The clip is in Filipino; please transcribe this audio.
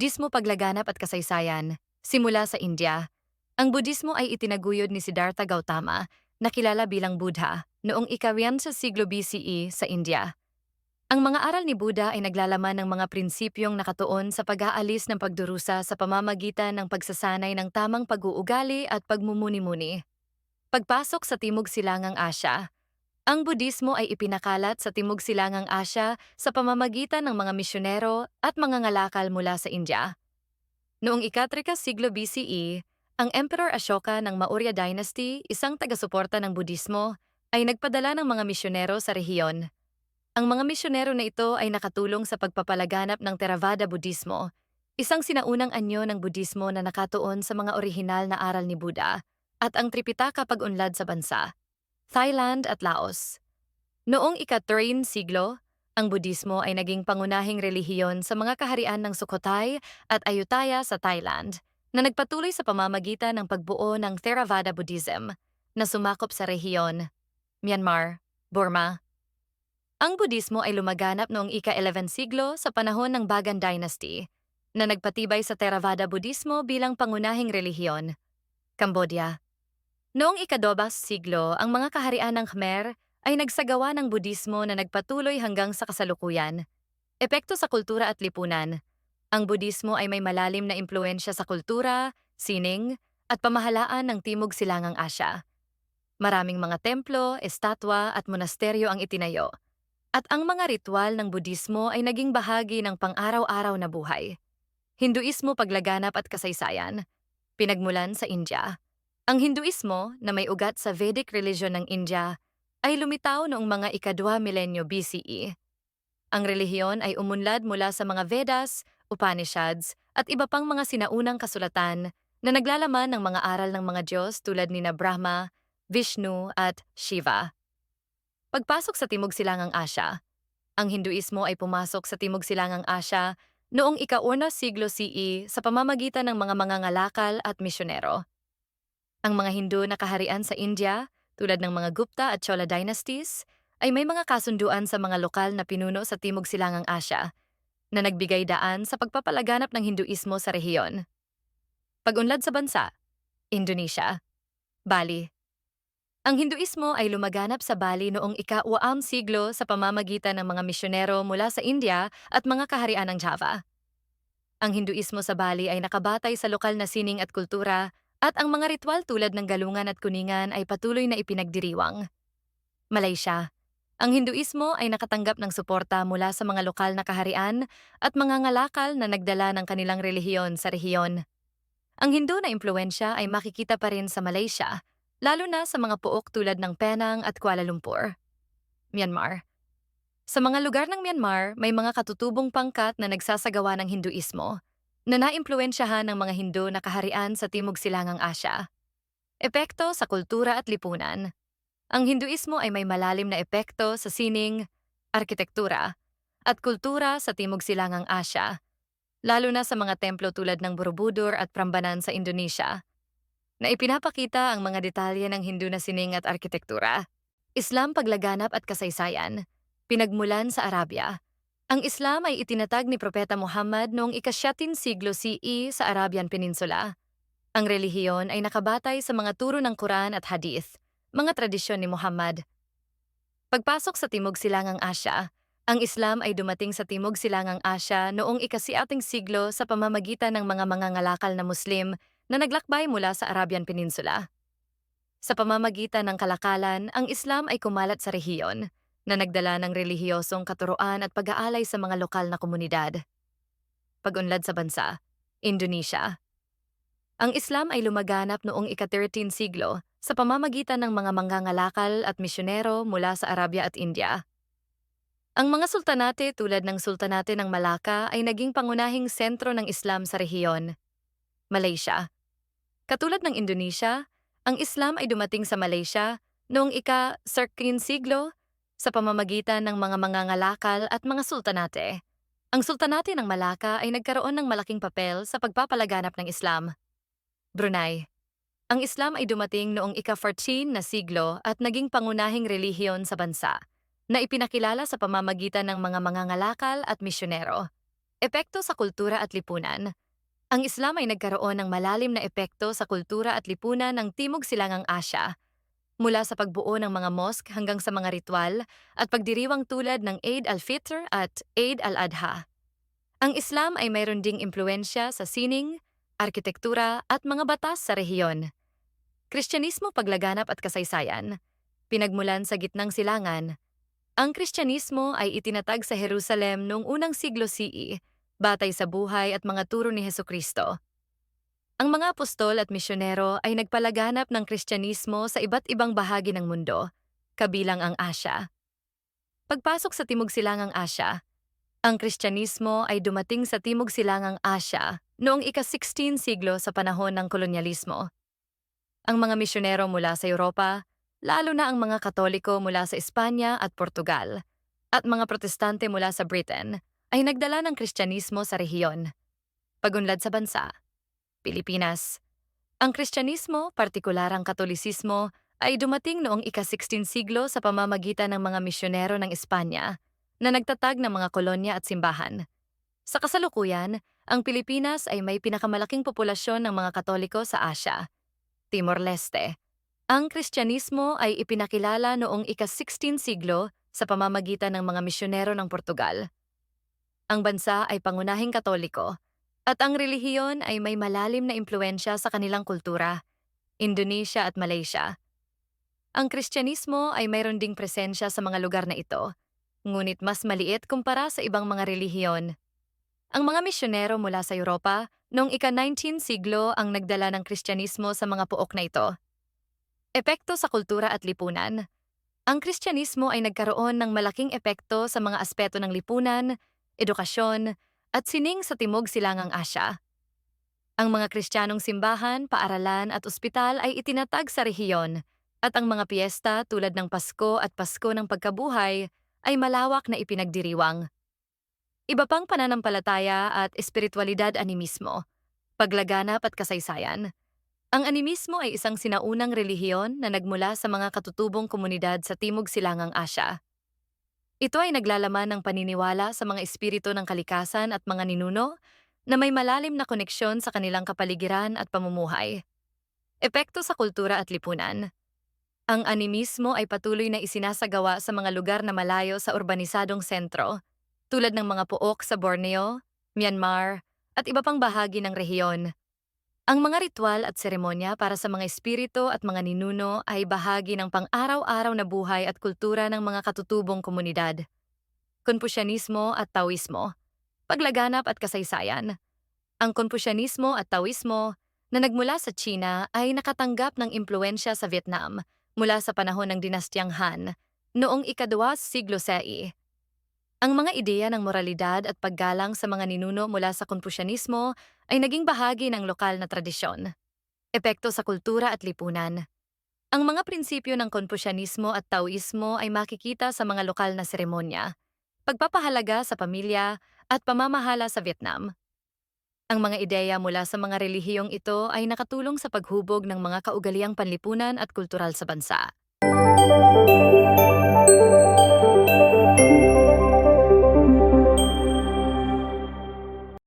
Budismo paglaganap at kasaysayan, simula sa India. Ang Budismo ay itinaguyod ni Siddhartha Gautama, na kilala bilang Buddha, noong ikawiyan sa siglo BCE sa India. Ang mga aral ni Buddha ay naglalaman ng mga prinsipyong nakatuon sa pag-aalis ng pagdurusa sa pamamagitan ng pagsasanay ng tamang pag-uugali at pagmumuni-muni. Pagpasok sa Timog Silangang Asya, ang Budismo ay ipinakalat sa Timog Silangang Asya sa pamamagitan ng mga misyonero at mga ngalakal mula sa India. Noong ikatrika siglo BCE, ang Emperor Ashoka ng Maurya Dynasty, isang taga-suporta ng Budismo, ay nagpadala ng mga misyonero sa rehiyon. Ang mga misyonero na ito ay nakatulong sa pagpapalaganap ng Theravada Budismo, isang sinaunang anyo ng Budismo na nakatuon sa mga orihinal na aral ni Buddha, at ang Tripitaka pag-unlad sa bansa, Thailand at Laos. Noong ika-3 siglo, ang Budismo ay naging pangunahing relihiyon sa mga kaharian ng Sukhothai at Ayutthaya sa Thailand, na nagpatuloy sa pamamagitan ng pagbuo ng Theravada Buddhism, na sumakop sa rehiyon, Myanmar, Burma. Ang Budismo ay lumaganap noong ika-11 siglo sa panahon ng Bagan Dynasty, na nagpatibay sa Theravada Buddhismo bilang pangunahing relihiyon, Cambodia. Noong ikadobas siglo, ang mga kaharian ng Khmer ay nagsagawa ng Budismo na nagpatuloy hanggang sa kasalukuyan. Epekto sa kultura at lipunan. Ang Budismo ay may malalim na impluensya sa kultura, sining, at pamahalaan ng Timog Silangang Asya. Maraming mga templo, estatwa at monasteryo ang itinayo. At ang mga ritual ng Budismo ay naging bahagi ng pang-araw-araw na buhay. Hinduismo paglaganap at kasaysayan. Pinagmulan sa India. Ang Hinduismo, na may ugat sa Vedic religion ng India, ay lumitaw noong mga ikadwa milenyo BCE. Ang relihiyon ay umunlad mula sa mga Vedas, Upanishads, at iba pang mga sinaunang kasulatan na naglalaman ng mga aral ng mga Diyos tulad ni na Brahma, Vishnu at Shiva. Pagpasok sa Timog Silangang Asya, ang Hinduismo ay pumasok sa Timog Silangang Asya noong ikauna siglo CE sa pamamagitan ng mga mangangalakal at misyonero. Ang mga Hindu na kaharian sa India tulad ng mga Gupta at Chola dynasties, ay may mga kasunduan sa mga lokal na pinuno sa Timog Silangang Asya na nagbigay daan sa pagpapalaganap ng Hinduismo sa rehiyon. Pag-unlad sa bansa, Indonesia, Bali. Ang Hinduismo ay lumaganap sa Bali noong ika-uam siglo sa pamamagitan ng mga misyonero mula sa India at mga kaharian ng Java. Ang Hinduismo sa Bali ay nakabatay sa lokal na sining at kultura at ang mga ritual tulad ng galungan at kuningan ay patuloy na ipinagdiriwang. Malaysia. Ang Hinduismo ay nakatanggap ng suporta mula sa mga lokal na kaharian at mga ngalakal na nagdala ng kanilang relihiyon sa rehiyon. Ang Hindu na impluensya ay makikita pa rin sa Malaysia, lalo na sa mga puok tulad ng Penang at Kuala Lumpur. Myanmar. Sa mga lugar ng Myanmar, may mga katutubong pangkat na nagsasagawa ng Hinduismo na naimpluensyahan ng mga Hindu na kaharian sa Timog Silangang Asya. Epekto sa kultura at lipunan. Ang Hinduismo ay may malalim na epekto sa sining, arkitektura, at kultura sa Timog Silangang Asya, lalo na sa mga templo tulad ng Borobudur at Prambanan sa Indonesia, na ipinapakita ang mga detalye ng Hindu na sining at arkitektura. Islam paglaganap at kasaysayan, pinagmulan sa Arabia, ang Islam ay itinatag ni Propeta Muhammad noong ikasyatin siglo CE sa Arabian Peninsula. Ang relihiyon ay nakabatay sa mga turo ng Quran at Hadith, mga tradisyon ni Muhammad. Pagpasok sa Timog Silangang Asya, ang Islam ay dumating sa Timog Silangang Asya noong ikasiating siglo sa pamamagitan ng mga mangangalakal na Muslim na naglakbay mula sa Arabian Peninsula. Sa pamamagitan ng kalakalan, ang Islam ay kumalat sa rehiyon, na nagdala ng relihiyosong katuroan at pag-aalay sa mga lokal na komunidad. Pag-unlad sa bansa, Indonesia. Ang Islam ay lumaganap noong ika-13 siglo sa pamamagitan ng mga mangangalakal at misyonero mula sa Arabia at India. Ang mga sultanate tulad ng Sultanate ng Malacca ay naging pangunahing sentro ng Islam sa rehiyon. Malaysia. Katulad ng Indonesia, ang Islam ay dumating sa Malaysia noong ika-13 siglo sa pamamagitan ng mga mangangalakal at mga sultanate. Ang sultanate ng Malacca ay nagkaroon ng malaking papel sa pagpapalaganap ng Islam. Brunei. Ang Islam ay dumating noong ika-14 na siglo at naging pangunahing relihiyon sa bansa, na ipinakilala sa pamamagitan ng mga mangangalakal at misyonero. Epekto sa kultura at lipunan. Ang Islam ay nagkaroon ng malalim na epekto sa kultura at lipunan ng Timog Silangang Asya, mula sa pagbuo ng mga mosque hanggang sa mga ritual at pagdiriwang tulad ng Eid al-Fitr at Eid al-Adha. Ang Islam ay mayroon ding impluensya sa sining, arkitektura at mga batas sa rehiyon. Kristyanismo paglaganap at kasaysayan. Pinagmulan sa gitnang silangan, ang Kristyanismo ay itinatag sa Jerusalem noong unang siglo CE, batay sa buhay at mga turo ni Heso Kristo. Ang mga apostol at misyonero ay nagpalaganap ng Kristyanismo sa iba't ibang bahagi ng mundo, kabilang ang Asya. Pagpasok sa Timog Silangang Asya, ang Kristyanismo ay dumating sa Timog Silangang Asya noong ika-16 siglo sa panahon ng kolonyalismo. Ang mga misyonero mula sa Europa, lalo na ang mga Katoliko mula sa Espanya at Portugal, at mga Protestante mula sa Britain, ay nagdala ng Kristyanismo sa rehiyon. Pagunlad sa bansa, Pilipinas. Ang Kristyanismo, partikular ang Katolisismo, ay dumating noong ika-16 siglo sa pamamagitan ng mga misyonero ng Espanya na nagtatag ng mga kolonya at simbahan. Sa kasalukuyan, ang Pilipinas ay may pinakamalaking populasyon ng mga Katoliko sa Asya, Timor-Leste. Ang Kristyanismo ay ipinakilala noong ika-16 siglo sa pamamagitan ng mga misyonero ng Portugal. Ang bansa ay pangunahing Katoliko at ang relihiyon ay may malalim na impluensya sa kanilang kultura, Indonesia at Malaysia. Ang Kristyanismo ay mayroon ding presensya sa mga lugar na ito, ngunit mas maliit kumpara sa ibang mga relihiyon. Ang mga misyonero mula sa Europa noong ika-19 siglo ang nagdala ng Kristyanismo sa mga puok na ito. Epekto sa kultura at lipunan. Ang Kristyanismo ay nagkaroon ng malaking epekto sa mga aspeto ng lipunan, edukasyon, at sining sa Timog Silangang Asya. Ang mga Kristiyanong simbahan, paaralan at ospital ay itinatag sa rehiyon at ang mga piyesta tulad ng Pasko at Pasko ng Pagkabuhay ay malawak na ipinagdiriwang. Iba pang pananampalataya at espiritualidad animismo, paglaganap at kasaysayan. Ang animismo ay isang sinaunang relihiyon na nagmula sa mga katutubong komunidad sa Timog Silangang Asya. Ito ay naglalaman ng paniniwala sa mga espiritu ng kalikasan at mga ninuno na may malalim na koneksyon sa kanilang kapaligiran at pamumuhay. Epekto sa kultura at lipunan. Ang animismo ay patuloy na isinasagawa sa mga lugar na malayo sa urbanisadong sentro, tulad ng mga puok sa Borneo, Myanmar, at iba pang bahagi ng rehiyon. Ang mga ritual at seremonya para sa mga espiritu at mga ninuno ay bahagi ng pang-araw-araw na buhay at kultura ng mga katutubong komunidad. Konfusyanismo at Taoismo, paglaganap at kasaysayan. Ang Konfusyanismo at Taoismo na nagmula sa China ay nakatanggap ng impluensya sa Vietnam mula sa panahon ng dinastyang Han noong ikadwa siglo CE. Ang mga ideya ng moralidad at paggalang sa mga ninuno mula sa Konfusyanismo ay naging bahagi ng lokal na tradisyon. Epekto sa kultura at lipunan. Ang mga prinsipyo ng Konfusyanismo at Taoismo ay makikita sa mga lokal na seremonya, pagpapahalaga sa pamilya at pamamahala sa Vietnam. Ang mga ideya mula sa mga relihiyong ito ay nakatulong sa paghubog ng mga kaugaliang panlipunan at kultural sa bansa.